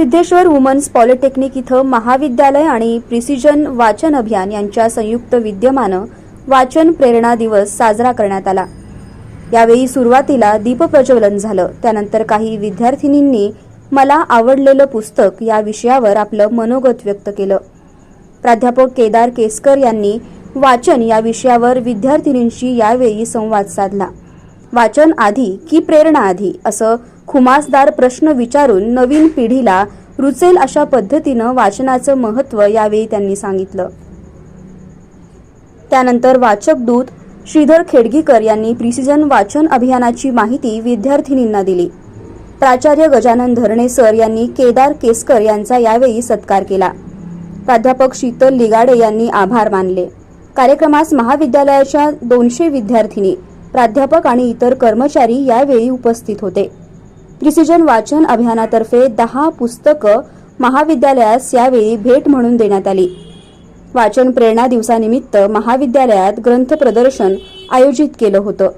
Siddheshwar women's polytechnic इथं महाविद्यालय आणि प्रिसिजन वाचन अभियान यांच्या संयुक्त विद्यमानं वाचन प्रेरणा दिवस साजरा करण्यात आला. यावेळी सुरुवातीला दीपप्रज्वलन झालं. त्यानंतर काही विद्यार्थिनींनी मला आवडलेलं पुस्तक या विषयावर आपलं मनोगत व्यक्त केलं. प्राध्यापक केदार केसकर यांनी वाचन या विषयावर विद्यार्थिनींशी यावेळी संवाद साधला. वाचन आधी की प्रेरणा आधी असं खुमासदार प्रश्न विचारून नवीन पिढीला रुचेल अशा पद्धतीनं वाचनाचं महत्त्व यावेळी त्यांनी सांगितलं. त्यानंतर वाचक दूत श्रीधर खेडगीकर यांनी प्रिसिजन वाचन अभियानाची माहिती विद्यार्थिनींना दिली. प्राचार्य गजानन धरणे सर यांनी केदार केसकर यांचा यावेळी सत्कार केला. प्राध्यापक शीतल लिगाडे यांनी आभार मानले. कार्यक्रमास महाविद्यालयाच्या दोनशे विद्यार्थिनी प्राध्यापक आणि इतर कर्मचारी यावेळी उपस्थित होते. प्रिसिजन वाचन अभियानातर्फे दहा पुस्तकं महाविद्यालयास यावेळी भेट म्हणून देण्यात आली. वाचन प्रेरणा दिवसानिमित्त महाविद्यालयात ग्रंथ प्रदर्शन आयोजित केलं होतं.